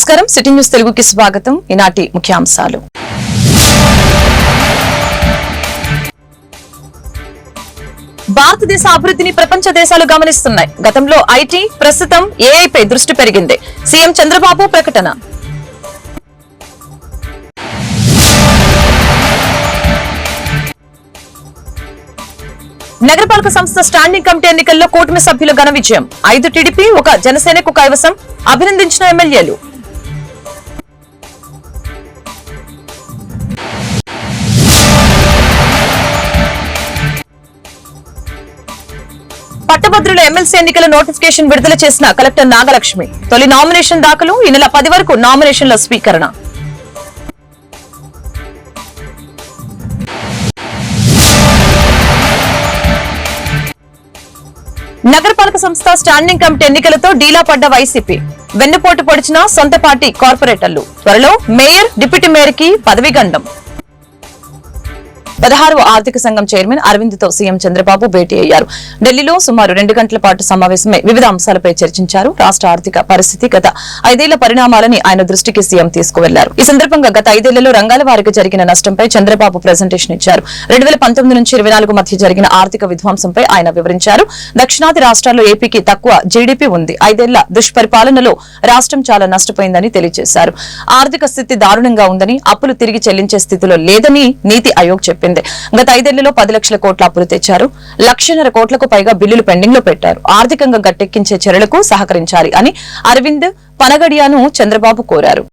నమస్కారం. City news తెలుగుకి స్వాగతం. ఈనాటి ముఖ్యాంశాలు. భారతదేశ అభివృద్ధిని ప్రపంచ దేశాలు గమనిస్తున్నాయి. గతంలో ఐటీ ప్రస్తుతం ఏఐపై దృష్టి పెరిగింది. సీఎం చంద్రబాబు ప్రకటన. నగరపాలక సంస్థ స్టాండింగ్ కమిటీ ఎన్నికల్లో కూటమి సభ్యులు ఘన విజయం. ఐదు టీడీపీ ఒక జనసేనకు కైవసం. అభినందించిన ఎమ్మెల్యేలు. పట్టభద్రుల ఎమ్మెల్సీ ఎన్నికల నోటిఫికేషన్ విడుదల చేసిన కలెక్టర్ నాగలక్ష్మి. తొలి నామినేషన్ దాఖలు ఈ నెల పది వరకు నామినేషన్ల స్వీకరణ. నగరపాలక సంస్థ స్టాండింగ్ కమిటీ ఎన్నికలతో డీలా పడ్డ వైసీపీ. వెన్నుపోటు పొడిచిన సొంత పార్టీ కార్పొరేటర్లు. త్వరలో మేయర్ డిప్యూటీ మేయర్కి పదవి గండం పదహారవ ఆర్థిక సంఘం చైర్మన్ అరవింద్తో సీఎం చంద్రబాబు భేటీ అయ్యారు. ఢిల్లీలో సుమారు రెండు గంటల పాటు సమావేశమై వివిధ అంశాలపై చర్చించారు రాష్ట్ర ఆర్థిక పరిస్థితి గత ఐదేళ్ళ పరిణామాలని ఆయన దృష్టికి సీఎం తీసుకువెళ్ళారు. ఈ సందర్భంగా గత ఐదేళ్ళలో రంగాల వారికి జరిగిన నష్టంపై చంద్రబాబు ప్రజెంటేషన్ ఇచ్చారు. రెండు వేల పంతొమ్మిది నుంచి ఇరవై నాలుగు మధ్య జరిగిన ఆర్థిక విధ్వంసంపై ఆయన వివరించారు. దక్షిణాది రాష్ట్రాల్లో ఏపీకి తక్కువ జీడీపీ ఉంది. ఐదేళ్ళ దుష్పరిపాలనలో రాష్ట్రం చాలా నష్టపోయిందని తెలియజేశారు. ఆర్థిక స్థితి దారుణంగా ఉందని అప్పులు తిరిగి చెల్లించే స్థితిలో లేదని నీతి ఆయోగ్ చెప్పింది. గత ఐదేళ్ళలో పది లక్షల కోట్ల అప్పులు తెచ్చారు. లక్షన్నర కోట్లకు పైగా బిల్లులు పెండింగ్లో పెట్టారు. ఆర్థికంగా గట్టెక్కించే చర్యలకు సహకరించాలి అని అరవింద్ పనగడియాను చంద్రబాబు కోరారు.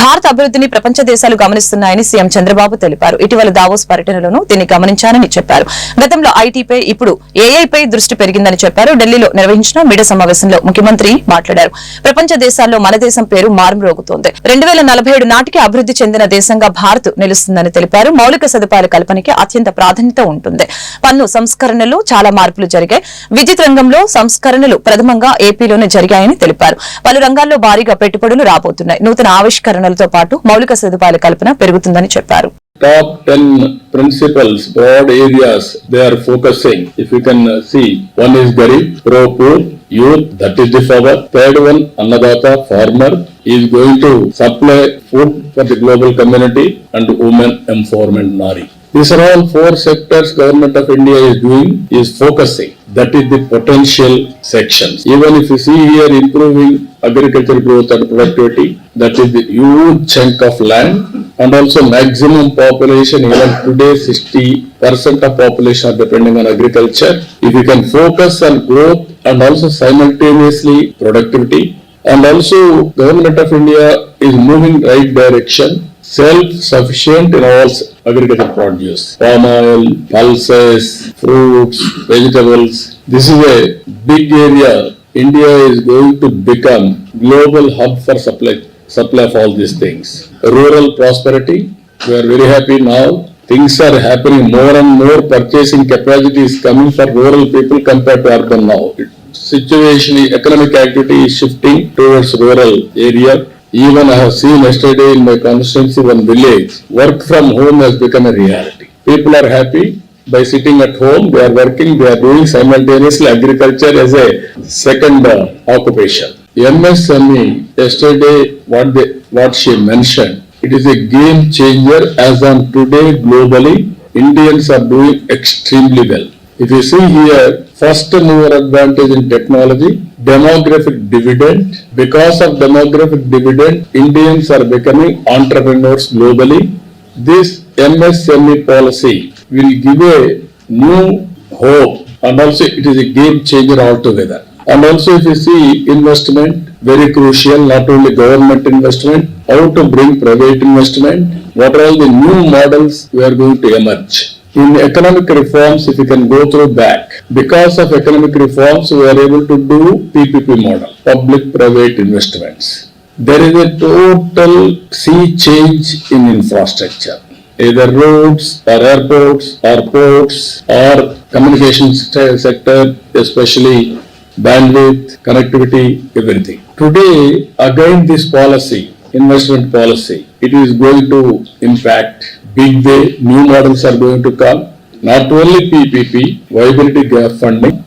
భారత అభివృద్ధిని ప్రపంచ దేశాలు గమనిస్తున్నాయని సీఎం చంద్రబాబు తెలిపారు. ఇటీవల దావోస్ పర్యటనలోనూ దీన్ని గమనించానని చెప్పారు. గతంలో ఐటీపై ఇప్పుడు ఏఐపై దృష్టి పెరిగిందని చెప్పారు. ఢిల్లీలో నిర్వహించిన మీడియా సమావేశంలో ముఖ్యమంత్రి మాట్లాడారు. ప్రపంచ దేశాల్లో మన దేశం పేరు మారుమ్రోగుతోంది. రెండు నలభై ఏడు నాటికి అభివృద్ధి చెందిన దేశంగా భారత్ నిలుస్తుందని తెలిపారు. మౌలిక సదుపాయాల కల్పనకి అత్యంత ప్రాధాన్యత ఉంటుంది. పన్ను సంస్కరణలు చాలా మార్పులు జరిగాయి. విద్యుత్ రంగంలో సంస్కరణలు ప్రథమంగా ఏపీలోనే జరిగాయని తెలిపారు. పలు రంగాల్లో భారీగా పెట్టుబడులు రాబోతున్నాయి. నూతన ఆవిష్కరణ ఆవిష్కరణలతో పాటు మౌలిక సదుపాయాల కల్పన పెరుగుతుందని చెప్పారు top 10 principles, broad areas they are focusing. If you can see, one is Garib, pro poor, youth, that is the power. Third one, Annadata, farmer, is going to supply food for the global community and women empowerment, Nari. These are all four sectors government of India is doing, is focusing. That is the potential sections. Even if you see here improving agriculture growth and productivity, that is the huge chunk of land and also maximum population, even today sixty percent of population are depending on agriculture. If you can focus on growth and also simultaneously productivity, and also government of India is moving right direction, self-sufficient in all agricultural produce, palm oil, pulses, fruits, vegetables. This is a big area. India is going to become global hub for supply, supply of all these things. Rural prosperity, we are very happy now. Things are happening more and more purchasing capacity is coming for rural people compared to urban now. Situation, economic activity is shifting towards rural area. Even I have seen yesterday in my constituency, one village, work from home has become a reality. People are happy by sitting at home, they are working, they are doing simultaneously agriculture as a second uh, occupation. MSME, yesterday, what they, what she mentioned, it is a game changer as on today globally, Indians are doing extremely well. If you see here, first mover advantage in technology, demographic dividend. Because of demographic dividend, Indians are becoming entrepreneurs globally. This MSME policy will give a new hope and also it is a game changer altogether. And also if you see investment, very crucial, not only government investment, how to bring private investment, what are all the new models we are going to emerge. In economic reforms, if you can go through back, because of economic reforms, we are able to do PPP model, public-private investments. There is a total sea change in infrastructure. Either roads or airports or ports or communications sector, especially bandwidth, connectivity, everything. Today, again this policy, investment policy. It is going to impact big way. New models are going to come. Not only PPP, viability gap funding.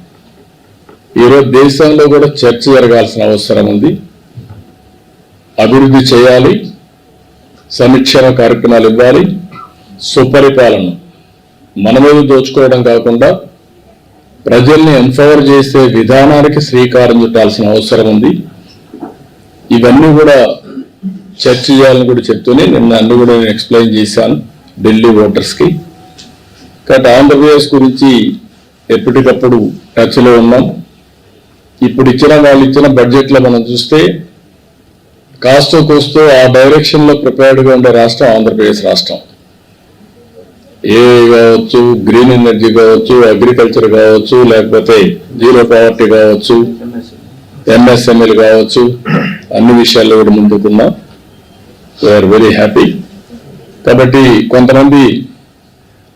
ఈరోజు దేశంలో కూడా చర్చ జరగాల్సిన అవసరం ఉంది అభివృద్ధి చేయాలి సంక్షేమ కార్యక్రమాలు ఇవ్వాలి సుపరిపాలన మన మీద దోచుకోవడం కాకుండా ప్రజల్ని ఎంపవర్ చేసే విధానానికి శ్రీకారం చుట్టాల్సిన అవసరం ఉంది. ఇవన్నీ కూడా చర్చ చేయాలని కూడా చెప్తూనే నిన్న అన్ని కూడా నేను ఎక్స్ప్లెయిన్ చేశాను ఢిల్లీ ఓటర్స్కి. కాబట్టి ఆంధ్రప్రదేశ్ గురించి ఎప్పటికప్పుడు టచ్లో ఉన్నాం. ఇప్పుడు ఇచ్చిన వాళ్ళు ఇచ్చిన బడ్జెట్లో మనం చూస్తే కాస్తో కోస్తో ఆ డైరెక్షన్లో ప్రిపేర్డ్గా ఉండే రాష్ట్రం ఆంధ్రప్రదేశ్ రాష్ట్రం. ఏ కావచ్చు గ్రీన్ ఎనర్జీ కావచ్చు అగ్రికల్చర్ కావచ్చు లేకపోతే జీరో పవర్టీ కావచ్చు ఎంఎస్ఎంఎల్ కావచ్చు అన్ని విషయాల్లో కూడా ముందుకున్నాం వీఆర్ వెరీ హ్యాపీ కాబట్టి కొంతమంది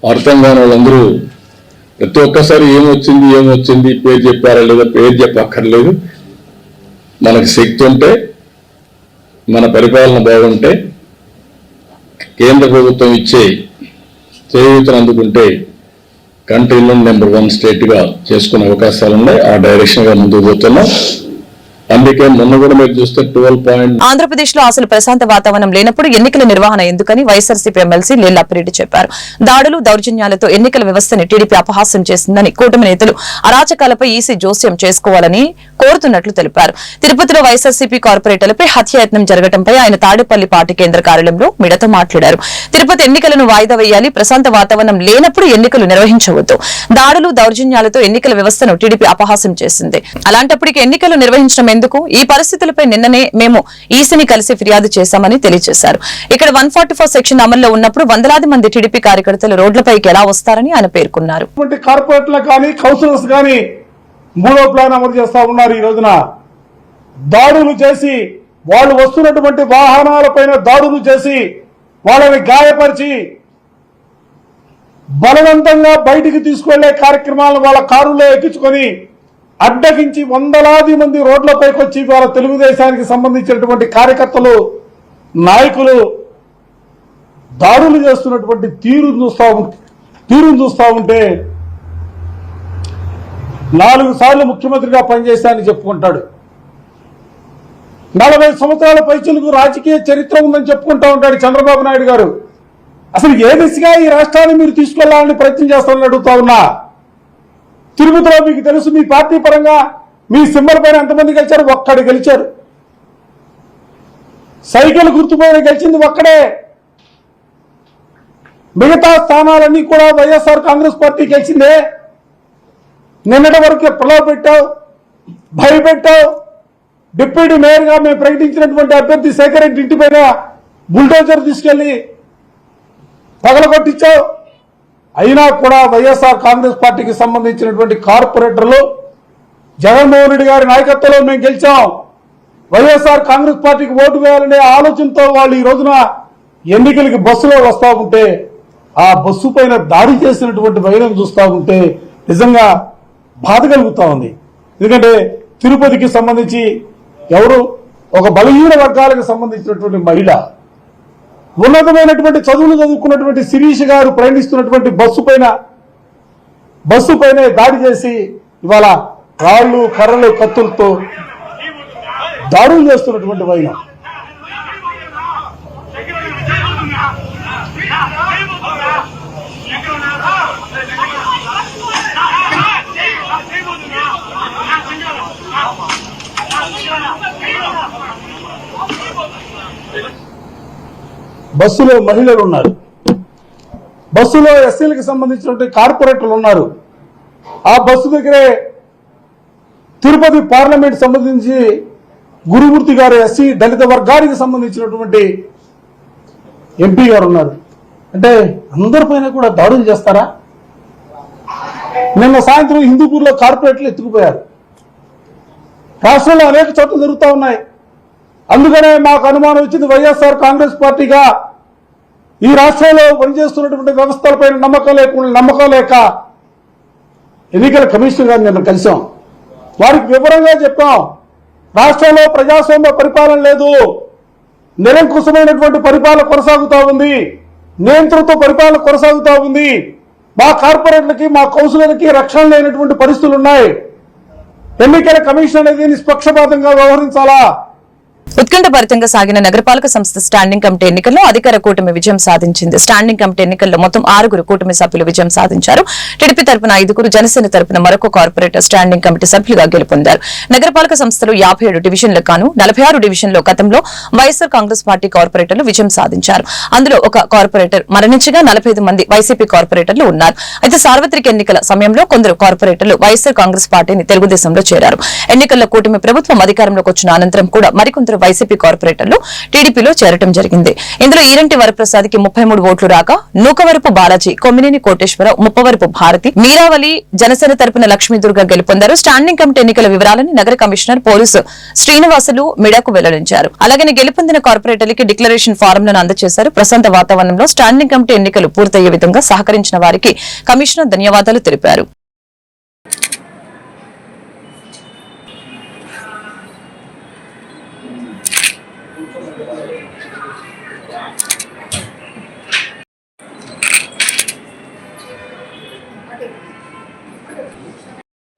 అర్థం కాని వాళ్ళందరూ ప్రతి ఒక్కసారి ఏమొచ్చింది ఏమొచ్చింది పేరు చెప్పారా లేదా పేరు చెప్పక్కర్లేదు. మనకు శక్తి ఉంటే మన పరిపాలన బాగుంటే కేంద్ర ప్రభుత్వం ఇచ్చే చేయూతను అందుకుంటే కంట్రీలో నెంబర్ వన్ స్టేట్గా చేసుకునే అవకాశాలు ఉన్నాయి ఆ డైరెక్షన్గా ముందుకు పోతున్నాం. అందుకే మొన్న కూడా మీరు చూస్తే ట్వెల్వ్ పాయింట్ ఆంధ్రప్రదేశ్లో అసలు ప్రశాంత వాతావరణం లేనప్పుడు ఎన్నికల నిర్వహణ ఎందుకని వైఎస్ఆర్సీపీ ఎమ్మెల్సీ లీలాపిరెడ్డి చెప్పారు. దాడులు దౌర్జన్యాలతో ఎన్నికల వ్యవస్థని టీడీపీ అపహాస్యం చేసిందని కూటమి నేతలు అరాచకాలపై ఈసీ జోస్యం చేసుకోవాలని కోరుతున్నట్లు తెలిపారు. తిరుపతిలో వైఎస్ఆర్సీపీ కార్పొరేటర్లపై హత్యాయత్నం జరగడంపై ఆయన తాడేపల్లి పార్టీ కేంద్ర కార్యాలయంలో మీడతో మాట్లాడారు. తిరుపతి ఎన్నికలను వాయిదా వేయాలి ప్రశాంత వాతావరణం లేనప్పుడు ఎన్నికలు నిర్వహించవద్దు. దాడులు దౌర్జన్యాలతో ఎన్నికల వ్యవస్థను టీడీపీ అపహాస్యం చేసింది. అలాంటప్పటికీ ఎన్నికలు నిర్వహించడం ఎందుకు ఈ పరిస్థితులపై నిన్ననే మేము ఈసీని కలిసి ఫిర్యాదు చేశామని తెలియజేశారు. ఇక్కడ వన్ సెక్షన్ అమల్లో ఉన్నప్పుడు వందలాది మంది టీడీపీ కార్యకర్తలు రోడ్లపైకి ఎలా వస్తారని ఆయన పేర్కొన్నారు. కానీ కౌన్సిలర్స్ కానీ మూడో ప్లాన్ అమలు చేస్తా ఉన్నారు ఈ రోజున. దాడులు చేసి వాళ్ళు వస్తున్నటువంటి వాహనాలపైన దాడులు చేసి వాళ్ళని గాయపరిచి బలవంతంగా బయటికి తీసుకువెళ్ళే కార్యక్రమాలను వాళ్ళ కారులో ఎక్కించుకొని అడ్డగించి వందలాది మంది రోడ్లపైకి వచ్చి ఇవాళ తెలుగుదేశానికి సంబంధించినటువంటి కార్యకర్తలు నాయకులు దాడులు చేస్తున్నటువంటి తీరు చూస్తా తీరును చూస్తా ఉంటే నాలుగు సార్లు ముఖ్యమంత్రిగా పనిచేశానని చెప్పుకుంటాడు. నలభై సంవత్సరాల పైచులకు రాజకీయ చరిత్ర ఉందని చెప్పుకుంటా ఉంటాడు చంద్రబాబు నాయుడు గారు. అసలు ఏ దిశగా ఈ రాష్ట్రాన్ని మీరు తీసుకెళ్ళాలని ప్రయత్నం చేస్తారని అడుగుతా ఉన్నా? తిరుపతిలో మీకు తెలుసు మీ పార్టీ పరంగా మీ సింబల్ పైన ఎంతమంది గెలిచారు? ఒక్కడు గెలిచారు. సైకిల్ గుర్తుపైన గెలిచింది ఒక్కడే. మిగతా స్థానాలన్నీ కూడా వైఎస్ఆర్ కాంగ్రెస్ పార్టీ గెలిచిందే. నిన్నటి వరకు పిలవ పెట్టావు భయపెట్టావు. డిప్యూటీ మేయర్గా మేము ప్రకటించినటువంటి అభ్యర్థి శేఖర్ రెడ్డి ఇంటి పైన బుల్డోజర్ తీసుకెళ్ళి పగలగొట్టించావు. అయినా కూడా వైఎస్ఆర్ కాంగ్రెస్ పార్టీకి సంబంధించినటువంటి కార్పొరేటర్లు జగన్మోహన్ రెడ్డి గారి నాయకత్వంలో మేము గెలిచాం. వైఎస్ఆర్ కాంగ్రెస్ పార్టీకి ఓటు వేయాలనే ఆలోచనతో వాళ్ళు ఈ రోజున ఎన్నికలకి బస్సులో వస్తా ఉంటే ఆ బస్సు పైన దాడి చేసినటువంటి వైరం చూస్తూ ఉంటే నిజంగా బాధ కలుగుతూ ఉంది. ఎందుకంటే తిరుపతికి సంబంధించి ఎవరు ఒక బలహీన వర్గాలకు సంబంధించినటువంటి మహిళ ఉన్నతమైనటువంటి చదువులు చదువుకున్నటువంటి శిరీష్ గారు ప్రయాణిస్తున్నటువంటి బస్సు పైన బస్సు పైన దాడి చేసి ఇవాళ రాళ్ళు కర్రలు కత్తులతో దాడులు చేస్తున్నటువంటి వైనం బస్సులో మహిళలు ఉన్నారు. బస్సులో ఎస్సీలకు సంబంధించినటువంటి కార్పొరేటర్లు ఉన్నారు. ఆ బస్సు దగ్గరే తిరుపతి పార్లమెంట్ సంబంధించి గురుమూర్తి గారు ఎస్సీ దళిత వర్గానికి సంబంధించినటువంటి ఎంపీ గారు ఉన్నారు. అంటే అందరిపైన కూడా దాడులు చేస్తారా? నిన్న సాయంత్రం హిందూపూర్లో కార్పొరేట్లు ఎత్తుకుపోయారు. రాష్ట్రంలో అనేక చోట్ల జరుగుతూ ఉన్నాయి. అందుకనే మాకు అనుమానం వచ్చింది వైఎస్ఆర్ కాంగ్రెస్ పార్టీగా ఈ రాష్ట్రంలో పనిచేస్తున్నటువంటి వ్యవస్థలపైన నమ్మకం లేకుండా నమ్మకం లేక ఎన్నికల కమిషనర్ గారిని నిన్న కలిసాం. వారికి వివరంగా చెప్పాం. రాష్ట్రంలో ప్రజాస్వామ్య పరిపాలన లేదు. నిరంకుశమైనటువంటి పరిపాలన కొనసాగుతూ ఉంది. నియంత్రణతో పరిపాలన కొనసాగుతూ ఉంది. మా కార్పొరేట్లకి మా కౌన్సిలర్లకి రక్షణ లేనటువంటి పరిస్థితులు ఉన్నాయి. ఎన్నికల కమిషన్ అనేది నిష్పక్షపాతంగా వ్యవహరించాలా? ఉత్కంఠభరితంగా సాగిన నగరపాలక సంస్థ స్టాండింగ్ కమిటీ ఎన్నికల్లో అధికార కూటమి విజయం సాధించింది. స్టాండింగ్ కమిటీ ఎన్నికల్లో మొత్తం ఆరుగురు కూటమి సభ్యులు విజయం సాధించారు. టీడీపీ తరపున ఐదుగురు జనసేన తరపున మరొక కార్పొరేటర్ స్టాండింగ్ కమిటీ సభ్యులుగా గెలుపొందారు. నగరపాలక సంస్థలు యాభై ఏడు డివిజన్లకు గాను నలభై ఆరు డివిజన్లో గతంలో వైఎస్ఆర్ కాంగ్రెస్ పార్టీ కార్పొరేటర్లు విజయం సాధించారు. అందులో ఒక కార్పొరేటర్ మరణించగా నలభై మంది వైసీపీ కార్పొరేటర్లు ఉన్నారు. అయితే సార్వత్రిక ఎన్నికల సమయంలో కొందరు కార్పొరేటర్లు వైఎస్ఆర్ కాంగ్రెస్ పార్టీని తెలుగుదేశంలో చేరారు. ఎన్నికల్లో కూటమి ప్రభుత్వం అధికారంలోకి వచ్చిన అనంతరం కూడా మరికొందరు వైసీపీ కార్పొరేటర్లు టీడీపీలో చేరటం జరిగింది. ఇందులో ఈరంటి వరప్రసాద్కి ముప్పై మూడు ఓట్లు రాక నూకవరపు బాలాజీ కొమ్మినేని కోటేశ్వరరావు ముప్పవరపు భారతి మీరావళి జనసేన తరపున లక్ష్మీదుర్గ గెలుపొందారు. స్టాండింగ్ కమిటీ ఎన్నికల వివరాలను నగర కమిషనర్ పోలీసు శ్రీనివాసులు మిడకు వెల్లడించారు. అలాగే గెలుపొందిన కార్పొరేటర్లకి డిక్లరేషన్ ఫారంలను అందజేశారు. ప్రశాంత వాతావరణంలో స్టాండింగ్ కమిటీ ఎన్నికలు పూర్తయ్యే విధంగా సహకరించిన వారికి కమిషనర్ ధన్యవాదాలు తెలిపారు.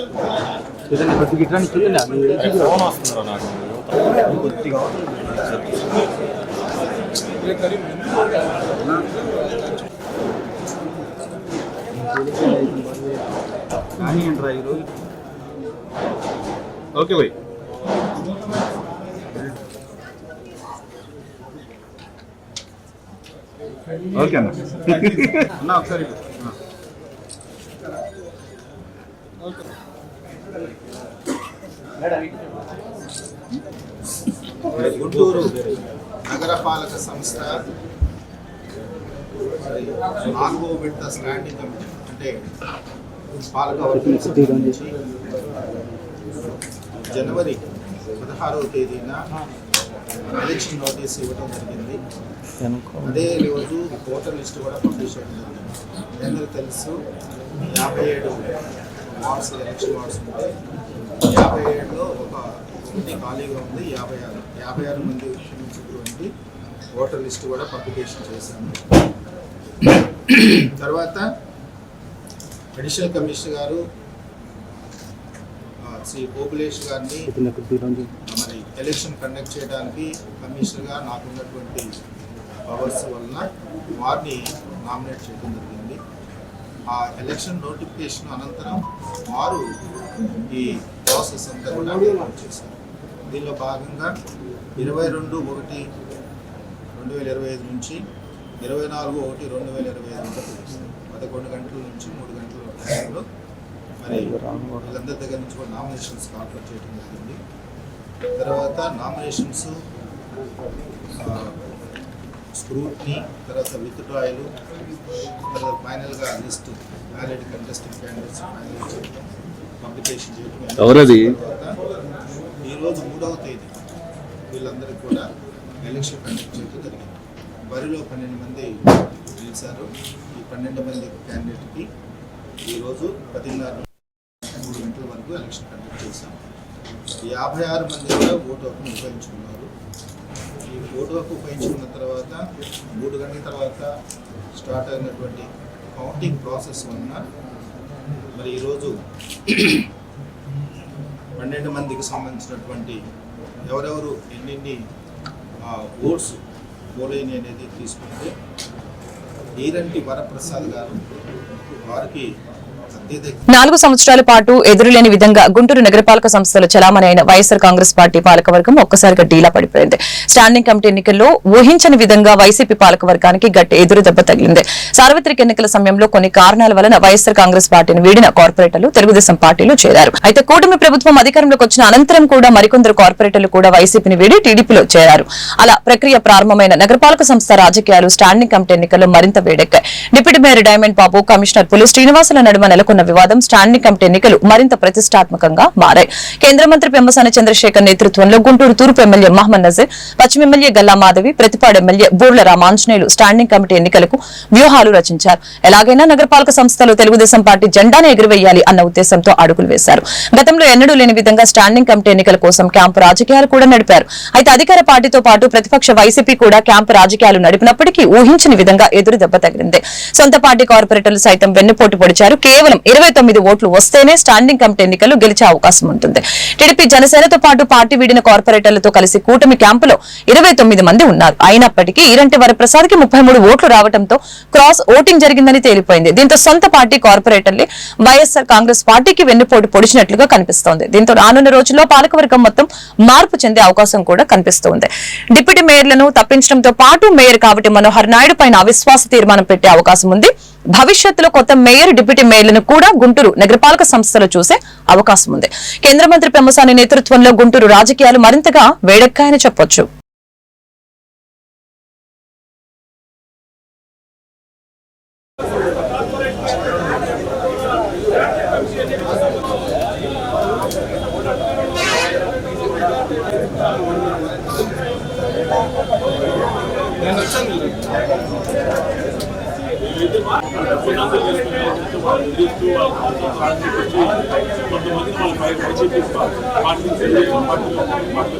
చేయి ఏమైంది కానీ చన్న ఫోన్ వస్తుందిరా నాకు? కొద్దిగా ఓకే భయ్ ఓకే అన్న. అన్న ఒకసారి ఇటు. అన్న. గుంటూరు నగరపాలక సంస్థ నాలుగో విడత స్టాండింగ్ కమిటీ అంటే పాలక వర్గం జనవరి పదహారవ తేదీన ఎలక్షన్ నోటీస్ ఇవ్వడం జరిగింది. అదే రోజు ఓటర్ లిస్ట్ కూడా పబ్లిష్ చేయడం జరిగింది. అందరూ తెలుసు యాభై ఏడు వార్డ్స్ ఎలక్షన్ వార్డ్స్ ఉంటాయి యాభై ఏడులో ఒక ఒకటి ఖాళీగా ఉంది. యాభై ఆరు యాభై ఆరు మంది ఉన్నటువంటి ఓటర్ లిస్ట్ కూడా పబ్లికేషన్ చేశాము. తర్వాత అడిషనల్ కమిషనర్ గారు శ్రీ గోకులేష్ గారిని మరి ఎలక్షన్ కండక్ట్ చేయడానికి కమిషనర్గా నాకు ఉన్నటువంటి పవర్స్ వలన వారిని నామినేట్ చేయడం జరిగింది. ఆ ఎలక్షన్ నోటిఫికేషన్ అనంతరం వారు ఈ ప్రాసెస్ అంతా కూడా డెవలప్ చేశారు. దీనిలో భాగంగా ఇరవై రెండు ఒకటి రెండు వేల ఇరవై ఐదు నుంచి ఇరవై నాలుగు ఒకటి రెండు వేల ఇరవై ఐదు వరకు పదకొండు గంటల నుంచి మూడు గంటల టైంలో మరి వీళ్ళందరి దగ్గర నుంచి కూడా నామినేషన్స్ కాల్ఫర్ చేయడం జరిగింది. తర్వాత నామినేషన్స్ స్క్రూట్ని తర్వాత విత్ డ్రాయలు తర్వాత ఫైనల్గా list valid contesting candidates final చేయడం పబ్లికేషన్ చేయడం ఎవరది? తర్వాత ఈరోజు మూడవ తేదీ వీళ్ళందరికీ కూడా ఎలక్షన్ కండక్ట్ చేయడం జరిగింది. బరిలో పన్నెండు మంది గెలిచారు. ఈ పన్నెండు మంది క్యాండిడేట్కి ఈరోజు పదిన్నర మూడు గంటల వరకు ఎలక్షన్ కండక్ట్ చేశాం. యాభై ఆరు మంది కూడా ఓటు హక్కును ఉపయోగించుకున్నారు ఈ ఓటు హక్కు ఉపయోగించుకున్న తర్వాత మూడు గంటల తర్వాత స్టార్ట్ అయినటువంటి కౌంటింగ్ ప్రాసెస్ వలన మరి ఈరోజు పన్నెండు మందికి సంబంధించినటువంటి ఎవరెవరు ఎన్నెన్ని ఓట్స్ పోలేని అనేది తీసుకుంటే ఈరంటి వరప్రసాద్ గారు వారికి నాలుగు సంవత్సరాల పాటు ఎదురులేని విధంగా గుంటూరు నగరపాలక సంస్థలో చలామణి అయిన వైఎస్ఆర్ కాంగ్రెస్ పార్టీ పాలకవర్గం ఒక్కసారిగా డీలా పడిపోయింది. స్టాండింగ్ కమిటీ ఎన్నికల్లో ఊహించని విధంగా వైసీపీ పాలకవర్గానికి గట్టి ఎదురు దెబ్బ తగిలింది. సార్వత్రిక ఎన్నికల సమయంలో కొన్ని కారణాల వలన వైఎస్ఆర్ కాంగ్రెస్ పార్టీని వీడిన కార్పొరేటర్లు తెలుగుదేశం పార్టీలో చేరారు. అయితే కూటమి ప్రభుత్వం అధికారంలోకి వచ్చిన అనంతరం కూడా మరికొందరు కార్పొరేటర్లు కూడా వైసీపీని వీడి టీడీపీలో చేరారు. అలా ప్రక్రియ ప్రారంభమైన నగరపాలక సంస్థ రాజకీయాలు స్టాండింగ్ కమిటీ ఎన్నికల్లో మరింత వేడెక్కాయి. Deputy mayor Diamond Babu commissioner పులు శ్రీనివాసుల నడుమ నెలకొన్న వివాదం స్టాండింగ్ కమిటీ ఎన్నికలు మరింత ప్రతిష్టాత్మకంగా మారాయి. కేంద్ర మంత్రి పెమ్మసాని చంద్రశేఖర్ నేతృత్వంలో గుంటూరు తూర్పు ఎమ్మెల్యే మహమ్మద్ నజీర్ పశ్చిమ MLA Galla Madhavi Prathipadu MLA Burla Ramanjaneyulu standing committee ఎన్నికలకు వ్యూహాలు రచించారు. ఎలాగైనా నగరపాలక సంస్థలో తెలుగుదేశం పార్టీ జెండాను ఎగురవేయాలి అన్న ఉద్దేశంతో అడుగులు వేశారు. గతంలో ఎన్నడూ లేని విధంగా స్టాండింగ్ కమిటీ ఎన్నికల కోసం క్యాంపు రాజకీయాలు కూడా నడిపారు. అయితే అధికార పార్టీతో పాటు ప్రతిపక్ష వైసీపీ కూడా క్యాంపు రాజకీయాలు నడిపినప్పటికీ ఊహించని విధంగా ఎదురు దెబ్బ తగిలింది. సొంత పార్టీ కార్పొరేటర్లు సైతం వెన్నుపోటు పొడిచారు. కేవలం ఇరవై తొమ్మిది ఓట్లు వస్తేనే స్టాండింగ్ కమిటీ ఎన్నికలు గెలిచే అవకాశం ఉంటుంది. టీడీపీ జనసేనతో పాటు పార్టీ వీడిన కార్పొరేటర్లతో కలిసి కూటమి క్యాంపులో ఇరవై తొమ్మిది మంది ఉన్నారు. అయినప్పటికీ ఈరంటి వరప్రసాద్కి ముప్పై మూడు ఓట్లు రావడంతో క్రాస్ ఓటింగ్ జరిగిందని తేలిపోయింది. దీంతో సొంత పార్టీ కార్పొరేటర్లే వైఎస్ఆర్ కాంగ్రెస్ పార్టీకి వెన్నుపోటు పొడిచినట్లుగా కనిపిస్తోంది. దీంతో రానున్న రోజుల్లో పాలకవర్గం మొత్తం మార్పు చెందే అవకాశం కూడా కనిపిస్తోంది. డిప్యూటీ మేయర్లను తప్పించడంతో పాటు మేయర్ కాబట్టి మనోహర్ నాయుడు పైన అవిశ్వాస తీర్మానం పెట్టే అవకాశం ఉంది. భవిష్యత్తులో కొత్త మేయర్ డిప్యూటీ మేయర్లను కూడా గుంటూరు నగరపాలక సంస్థలో చూసే అవకాశం ఉంది. కేంద్ర మంత్రి పెమ్మసాని నేతృత్వంలో గుంటూరు రాజకీయాలు మరింతగా వేడెక్కాయని చెప్పొచ్చు. సజెస్ట్ త్రీ టూ వచ్చి కొంతమంది మన బయట వచ్చి తీసుకోవాలి పార్టీ పార్టీ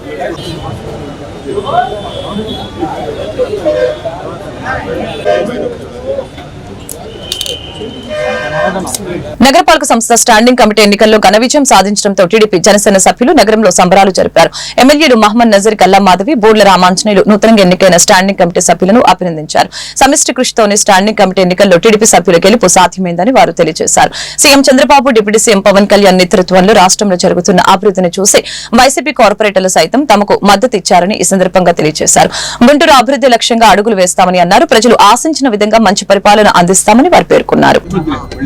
నగరపాలక సంస్థ స్టాండింగ్ కమిటీ ఎన్నికల్లో ఘన విజయం సాధించడంతో టీడీపీ జనసేన సభ్యులు నగరంలో సంబరాలు జరిపారు. ఎమ్మెల్యేలు మహమ్మద్ నజీర్ కల్లా మాధవి బోర్ల రామాంజనేయులు నూతనంగా ఎన్నికైన స్టాండింగ్ కమిటీ సభ్యులను అభినందించారు. సమిష్టి కృషితోనే స్టాండింగ్ కమిటీ ఎన్నికల్లో టీడీపీ సభ్యుల గెలుపు సాధ్యమైందని వారు తెలియజేశారు. CM Chandrababu deputy CM Pawan Kalyan నేతృత్వంలో రాష్ట్రంలో జరుగుతున్న అభివృద్ధిని చూసి వైసీపీ కార్పొరేటర్లు సైతం తమకు మద్దతు ఇచ్చారని ఈ సందర్భంగా తెలియజేశారు. గుంటూరు అభివృద్ధి లక్ష్యంగా అడుగులు వేస్తామని అన్నారు. ప్రజలు ఆశించిన విధంగా మంచి పరిపాలన అందిస్తామని వారు పేర్కొన్నారు.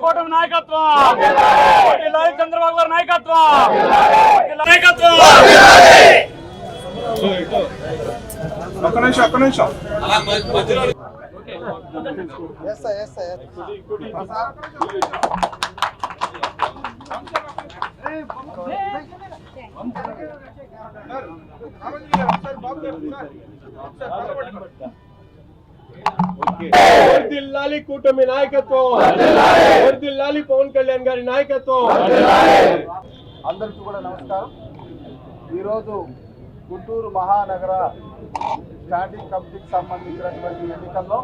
కూటమి నాయకత్వం. లాలి చంద్రబాబు గారి నాయకత్వం. నాయకత్వం. ఒక్క నిమిషం ఒక్క నిమిషం. వర్దిల్లాలి కూటమి నాయకత్వం. వర్దిల్లాలి పవన్ కళ్యాణ్ గారి నాయకత్వం. అందరికీ కూడా నమస్కారం. ఈరోజు గుంటూరు మహానగర స్టాండింగ్ కమిటీకి సంబంధించినటువంటి ఎన్నికల్లో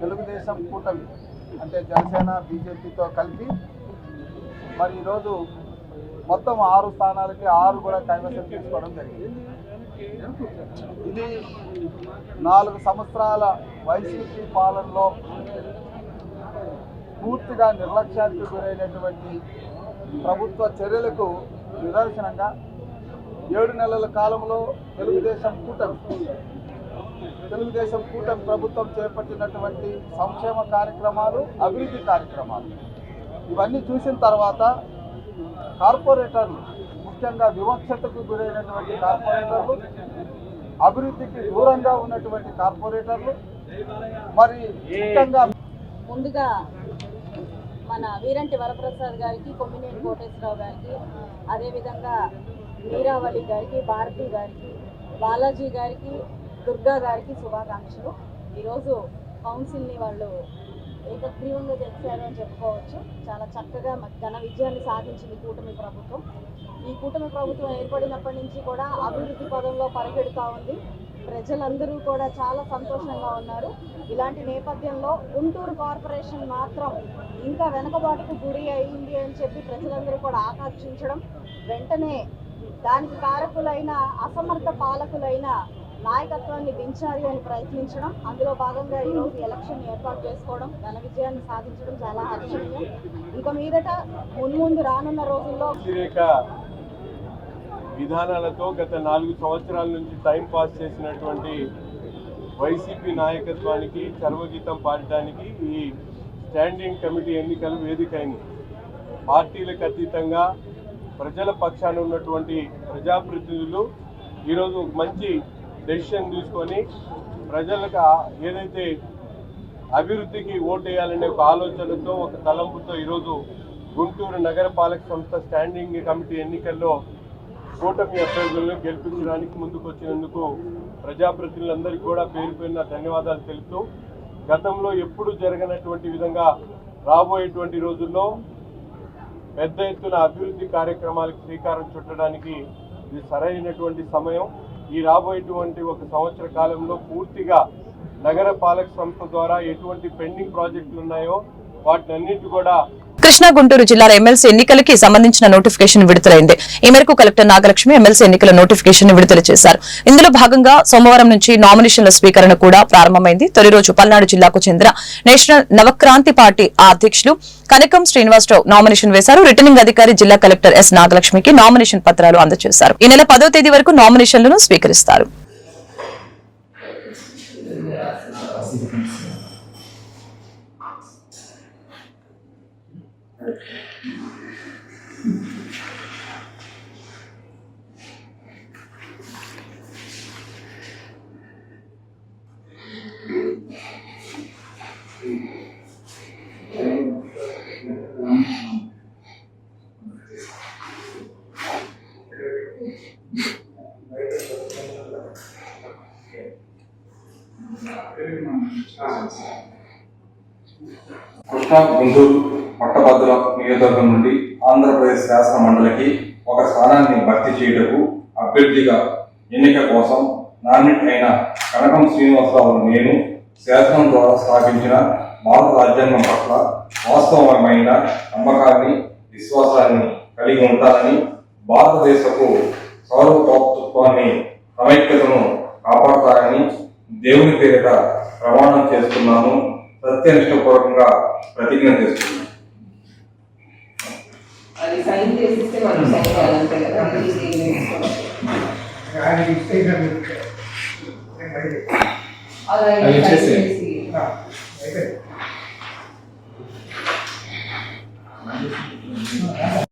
తెలుగుదేశం కూటమి అంటే జనసేన బీజేపీతో కలిపి మరి ఈరోజు మొత్తం ఆరు స్థానాలకి ఆరు కూడా కైవసం చేసుకోవడం జరిగింది. ఇది నాలుగు సంవత్సరాల వైసీపీ పాలనలో పూర్తిగా నిర్లక్ష్యానికి గురైనటువంటి ప్రభుత్వ చర్యలకు నిదర్శనంగా ఏడు నెలల కాలంలో తెలుగుదేశం కూటమి తెలుగుదేశం కూటమి ప్రభుత్వం చేపట్టినటువంటి సంక్షేమ కార్యక్రమాలు అభివృద్ధి కార్యక్రమాలు. ఇవన్నీ చూసిన తర్వాత కార్పొరేటర్లు ముఖ్యంగా వివక్షతకు గురైనటువంటి కార్పొరేటర్లు అభివృద్ధికి దూరంగా ఉన్నటువంటి కార్పొరేటర్లు మరి ముఖ్యంగా ముందుగా మన వీరంటి వరప్రసాద్ గారికి కొమ్మినేని కోటేశ్వరరావు గారికి అదేవిధంగా మీరావళి గారికి భారతి గారికి బాలాజీ గారికి దుర్గా గారికి శుభాకాంక్షలు. ఈరోజు కౌన్సిల్ని వాళ్ళు ఏకగ్రీవంగా చేశారు అని చెప్పుకోవచ్చు. చాలా చక్కగా మ- ఘన విజయాన్ని సాధించింది కూటమి ప్రభుత్వం. ఈ కూటమి ప్రభుత్వం ఏర్పడినప్పటి నుంచి కూడా అభివృద్ధి పదంలో పరిగెడుతూ ఉంది. ప్రజలందరూ కూడా చాలా సంతోషంగా ఉన్నారు. ఇలాంటి నేపథ్యంలో గుంటూరు కార్పొరేషన్ మాత్రం ఇంకా వెనకబాటుకు గురి అయింది అని చెప్పి ప్రజలందరూ కూడా ఆకాంక్షించడం వెంటనే దానికి కారకులైన అసమర్థ పాలకులైన నాయకత్వాన్ని దించాలి అని ప్రయత్నించడం అందులో భాగంగా ఈరోజు ఎలక్షన్ ఏర్పాటు చేసుకోవడం ఘన విజయాన్ని సాధించడం చాలా హర్షణీయం ఇంకా మీదట మున్ముందు రానున్న రోజుల్లో విధానాలతో గత నాలుగు సంవత్సరాల నుంచి టైం పాస్ చేసినటువంటి వైసీపీ నాయకత్వానికి చర్వగీతం పాడటానికి ఈ స్టాండింగ్ కమిటీ ఎన్నికలు వేదికైంది. పార్టీలకు అతీతంగా ప్రజల పక్షాన ఉన్నటువంటి ప్రజాప్రతినిధులు ఈరోజు మంచి డెసిషన్ తీసుకొని ప్రజలకు ఏదైతే అభివృద్ధికి ఓటేయాలనే ఒక ఆలోచనతో ఒక తలంపుతో ఈరోజు గుంటూరు నగరపాలక సంస్థ స్టాండింగ్ కమిటీ ఎన్నికల్లో కూటమి అభ్యర్థులను గెలిపించడానికి ముందుకు వచ్చినందుకు ప్రజాప్రతినిధులందరికీ కూడా పేరు పేరున ధన్యవాదాలు తెలుపుతూ గతంలో ఎప్పుడు జరగనటువంటి విధంగా రాబోయేటువంటి రోజుల్లో పెద్ద ఎత్తున అభివృద్ధి కార్యక్రమాలకు శ్రీకారం చుట్టడానికి ఇది సరైనటువంటి సమయం. ఈ రాబోయేటువంటి ఒక సంవత్సర కాలంలో పూర్తిగా నగర పాలక సంస్థ ద్వారా ఎటువంటి పెండింగ్ ప్రాజెక్టులు ఉన్నాయో వాటిని కూడా కృష్ణా గుంటూరు జిల్లాల ఎమ్మెల్సీ ఎన్నికలకి సంబంధించిన నోటిఫికేషన్ విడుదలైంది. ఈ మేరకు కలెక్టర్ నాగలక్ష్మి ఎమ్మెల్సీ ఎన్నికల నోటిఫికేషన్ విడుదల చేశారు. ఇందులో భాగంగా సోమవారం నుంచి నామినేషన్ల స్వీకరణ కూడా ప్రారంభమైంది. తొలి రోజు పల్నాడు జిల్లాకు చెందిన నేషనల్ నవక్రాంతి పార్టీ అధ్యక్షులు కనకం శ్రీనివాసరావు నామినేషన్ వేశారు. రిటర్నింగ్ అధికారి జిల్లా కలెక్టర్ ఎస్ నాగలక్ష్మికి నామినేషన్ పత్రాలు అందజేశారు. ఈ నెల పదో తేదీ వరకు నామినేషన్లను స్వీకరిస్తారు. కృష్ణా గుంటూరు పట్టభద్రుల నియోజకవర్గం నుండి ఆంధ్రప్రదేశ్ శాసన మండలికి ఒక స్థానాన్ని భర్తీ చేయుటకు అభ్యర్థిగా ఎన్నిక కోసం నామినేట్ అయిన కనకం శ్రీనివాసరావు నేను శాసనం ద్వారా స్థాపించిన భారత రాజ్యాంగం పట్ల వాస్తవమైన నమ్మకాన్ని విశ్వాసాన్ని కలిగి ఉంటానని భారతదేశపు సార్వభౌమత్వాన్ని సమైక్యతను కాపాడతారని దేవుని పేరిట ప్రమాణం చేస్తున్నాను సత్యనిష్టపూర్వకంగా ప్రతిజ్ఞ చేస్తున్నాను అది